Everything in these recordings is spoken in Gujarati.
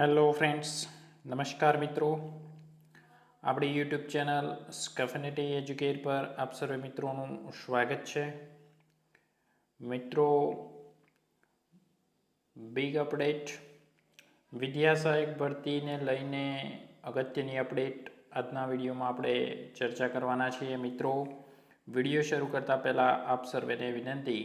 હેલો ફ્રેન્ડ્સ નમસ્કાર મિત્રો. આપણી યુટ્યુબ ચેનલ સ્કફિનિટી એજ્યુકેટ પર આપ સર્વે મિત્રોનું સ્વાગત છે. મિત્રો બિગ અપડેટ વિદ્યા સહાયક ભરતીને લઈને અગત્યની અપડેટ આજના વિડીયોમાં આપણે ચર્ચા કરવાના છીએ. મિત્રો, વીડિયો શરૂ કરતાં પહેલાં આપ સર્વેને વિનંતી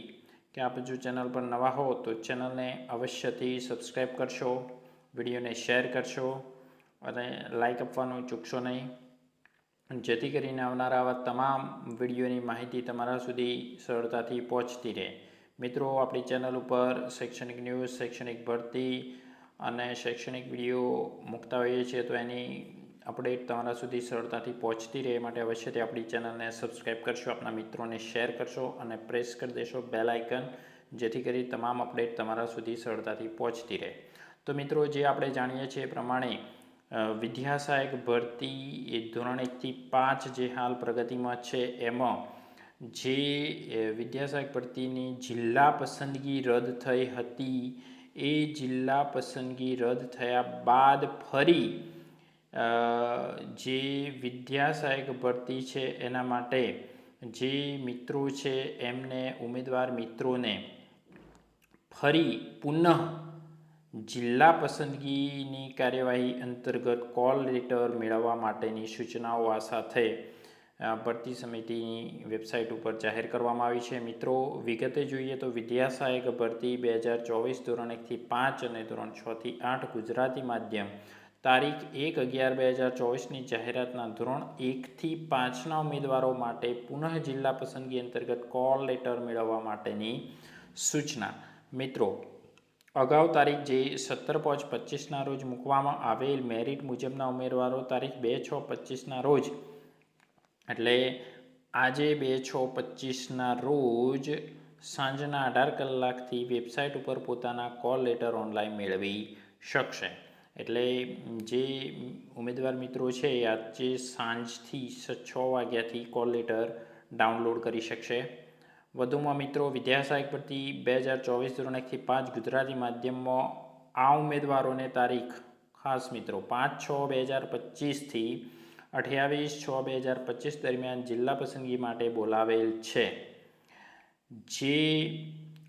કે આપ જો ચેનલ પર નવા હો તો ચેનલને અવશ્યથી સબસ્ક્રાઈબ કરશો. વિડીયોને શેર કરશો અને લાઇક આપવાનું ચૂકશો નહીં. જેથી કરીને આવનારા આવા તમામ વિડીયોની માહિતી તમારા સુધી સરળતાથી પહોંચતી રહે. મિત્રો, આપણી ચેનલ ઉપર શૈક્ષણિક ન્યૂઝ, શૈક્ષણિક ભરતી અને શૈક્ષણિક વીડિયો મૂકતા હોઈએ છીએ, તો એની અપડેટ તમારા સુધી સરળતાથી પહોંચતી રહે. માટે અવશ્યથી આપણી ચેનલને સબસ્ક્રાઈબ કરશો આપણા મિત્રોને શેર કરશો અને પ્રેસ કરી દેશો બેલ આઇકન જેથી કરી તમામ અપડેટ તમારા સુધી સરળતાથી પહોંચતી રહે. તો મિત્રો જે આપણે જાણીએ છીએ એ પ્રમાણે વિદ્યાસહાયક ભરતી એ ધોરણ એકથી પાંચ જે હાલ પ્રગતિમાં છે, એમાં જે વિદ્યાસહાયક ભરતીની જિલ્લા પસંદગી રદ થઈ હતી, એ જિલ્લા પસંદગી રદ થયા બાદ ફરી જે વિદ્યાસહાયક ભરતી છે એના માટે જે મિત્રો છે એમને ઉમેદવાર મિત્રોને ફરી પુનઃ જિલ્લા પસંદગીની કાર્યવાહી અંતર્ગત કોલ લેટર મેળવવા માટેની સૂચનાઓ આ સાથે ભરતી સમિતિની વેબસાઇટ ઉપર જાહેર કરવામાં આવી છે. મિત્રો, વિગતે જોઈએ તો વિદ્યા સહાયક ભરતી બે હજાર ચોવીસ ધોરણ એકથી પાંચ અને ધોરણ છથી આઠ ગુજરાતી માધ્યમ, તારીખ એક અગિયાર બે હજાર ચોવીસની જાહેરાતના ધોરણ એકથી પાંચના ઉમેદવારો માટે પુનઃ જિલ્લા પસંદગી અંતર્ગત કોલ લેટર મેળવવા માટેની સૂચના. મિત્રો અગાઉ તારીખ જે સત્તર પાંચ પચીસના રોજ મૂકવામાં આવેલ મેરિટ મુજબના ઉમેદવારો તારીખ બે છ પચીસના રોજ. એટલે આજે બે છ પચીસના રોજ સાંજના અઢાર કલાકથી વેબસાઇટ ઉપર પોતાના કોલ લેટર ઓનલાઈન મેળવી શકશે. એટલે જે ઉમેદવાર મિત્રો છે આજે સાંજથી છ વાગ્યાથી કોલ લેટર ડાઉનલોડ કરી શકશે. વધુમાં મિત્રો વિદ્યા સહાયક ભરતી બે હજાર ચોવીસ ધોરણ એકથી પાંચ ગુજરાતી માધ્યમમાં આ ઉમેદવારોને તારીખ. ખાસ મિત્રો, પાંચ છ બે હજાર પચીસથી અઠ્યાવીસ છ બે હજાર પચીસ દરમિયાન જિલ્લા પસંદગી માટે બોલાવેલ છે. જે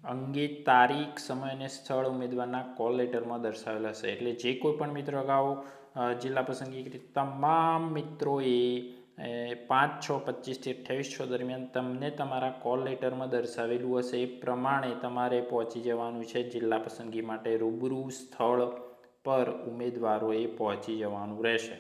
અંગે તારીખ, સમય અને સ્થળ ઉમેદવારના કોલ લેટરમાં દર્શાવેલ હશે એટલે જે કોઈ પણ મિત્રો અગાઉ જિલ્લા પસંદગી તમામ મિત્રોએ પાંચ, છ પચીસથી અઠ્યાવીસ, છ દરમિયાન તમને તમારા કોલ લેટરમાં દર્શાવેલું હશે. એ પ્રમાણે તમારે પહોંચી જવાનું છે જિલ્લા પસંદગી માટે. રૂબરૂ સ્થળ પર ઉમેદવારોએ પહોંચી જવાનું રહેશે.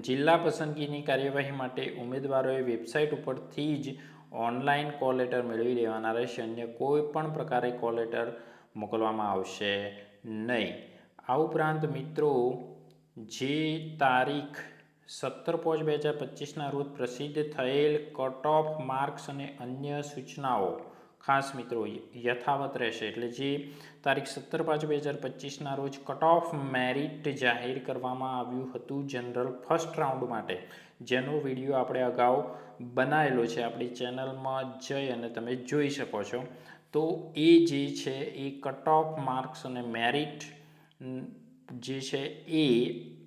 જિલ્લા પસંદગીની કાર્યવાહી માટે ઉમેદવારોએ વેબસાઇટ ઉપરથી જ ઓનલાઈન કોલ લેટર મેળવી લેવાના રહેશે. અન્ય કોઈ પણ પ્રકારે કોલ લેટર મોકલવામાં આવશે નહીં. આ ઉપરાંત મિત્રો, જે તારીખ સત્તર પાંચ બે હજાર પચીસના રોજ પ્રસિદ્ધ થયેલ કટ ઓફ માર્ક્સ અને અન્ય સૂચનાઓ. ખાસ મિત્રો, યથાવત રહેશે. એટલે જે તારીખ સત્તર પાંચ બે હજાર પચીસના રોજ કટ ઓફ મેરિટ જાહેર કરવામાં આવ્યું હતું જનરલ ફર્સ્ટ રાઉન્ડ માટે. જેનો વીડિયો આપણે અગાઉ બનાવેલો છે આપણી ચેનલમાં જઈ અને તમે જોઈ શકો છો. તો એ જે છે એ કટ ઓફ માર્ક્સ અને મેરિટ જે છે એ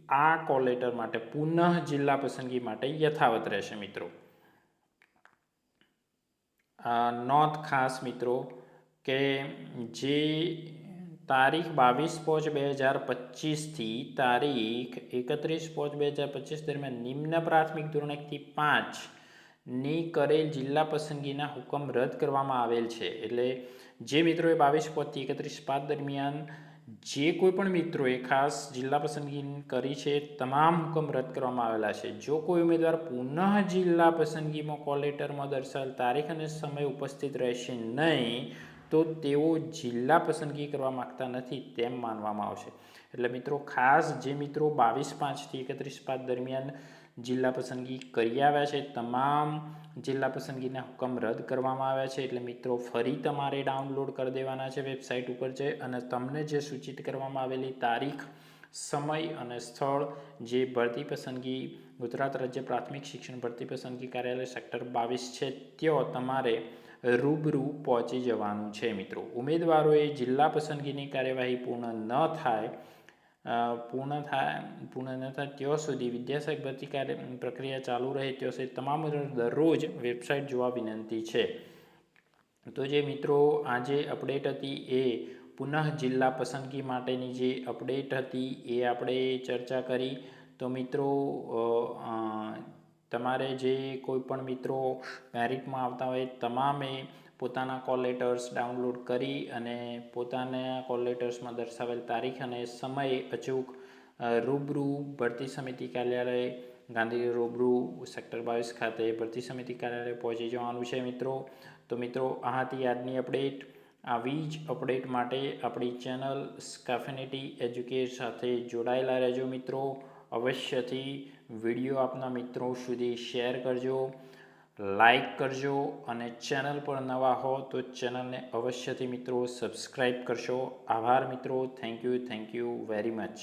આ કોલ લેટર માટે પુનઃ જિલ્લા પસંદગી માટે યથાવત રહેશે મિત્રો. નોંધ ખાસ મિત્રો કે જે તારીખ બાવીસ પાંચ બે હજાર પચીસથી તારીખ એકત્રીસ પાંચ બે હજાર પચીસ દરમિયાન નિમ્ન પ્રાથમિક ધોરણ એકથી પાંચની કરેલ જિલ્લા પસંદગીના હુકમ રદ કરવામાં આવેલ છે. એટલે જે મિત્રોએ બાવીસ પાંચથી એકત્રીસ પાંચ દરમિયાન જે કોઈ પણ મિત્રોએ ખાસ જિલ્લા પસંદગી કરી છે, તમામ હુકમ રદ કરવામાં આવેલા છે. જો કોઈ ઉમેદવાર પુનઃ જિલ્લા પસંદગીમાં કોલ લેટરમાં દર્શાવેલ તારીખ અને સમય ઉપસ્થિત રહેશે નહીં, તો તેઓ જિલ્લા પસંદગી કરવા માગતા નથી તેમ માનવામાં આવશે. એટલે મિત્રો, ખાસ જે મિત્રો બાવીસ પાંચથી એકત્રીસ પાંચ દરમિયાન જિલ્લા પસંદગી કરી આવ્યા છે. તમામ જિલ્લા પસંદગીના હુકમ રદ કરવામાં આવ્યા છે. એટલે મિત્રો, ફરી તમારે ડાઉનલોડ કરી દેવાના છે વેબસાઇટ ઉપર જઈ અને તમને જે સૂચિત કરવામાં આવેલી તારીખ, સમય અને સ્થળ જે ભરતી પસંદગી, ગુજરાત રાજ્ય પ્રાથમિક શિક્ષણ ભરતી પસંદગી કાર્યાલય સેક્ટર બાવીસ છે, ત્યાં તમારે રૂબરૂ પહોંચી જવાનું છે મિત્રો. ઉમેદવારોએ જિલ્લા પસંદગીની કાર્યવાહી પૂર્ણ ન થાય પૂર્ણ થાય, પૂર્ણ ન થાય ત્યાં સુધી વિદ્યાસહાયક ભરતી કાર્ય પ્રક્રિયા ચાલુ રહે ત્યાં સુધી તમામ દરરોજ વેબસાઇટ જોવા વિનંતી છે. તો જે મિત્રો આજે અપડેટ હતી એ પુનઃ જિલ્લા પસંદગી માટેની જે અપડેટ હતી એ આપણે ચર્ચા કરી. તો મિત્રો તમારે જે કોઈ પણ મિત્રો મેરિટમાં આવતા હોય, તમામે પોતાના કોલ લેટર્સ ડાઉનલોડ કરી અને પોતાના કોલ લેટર્સમાં દર્શાવેલ તારીખ અને સમય અચૂક રૂબરૂ ભરતી સમિતિ કાર્યાલય ગાંધી રૂબરૂ સેક્ટર બાવીસ ખાતે ભરતી સમિતિ કાર્યાલય પહોંચી જવાનું છે મિત્રો. તો મિત્રો આ આજની અપડેટ આવી જ અપડેટ માટે આપણી ચેનલ સ્કાફિનિટી એજ્યુકેટ સાથે જોડાયેલા રહેજો મિત્રો. અવશ્યથી વીડિયો આપના મિત્રો સુધી શેર કરજો. લાઈક કરજો અને ચેનલ પર નવા હો તો ચેનલને અવશ્યથી મિત્રો સબસ્ક્રાઈબ કરશો. આભાર મિત્રો. Thank you thank you very much.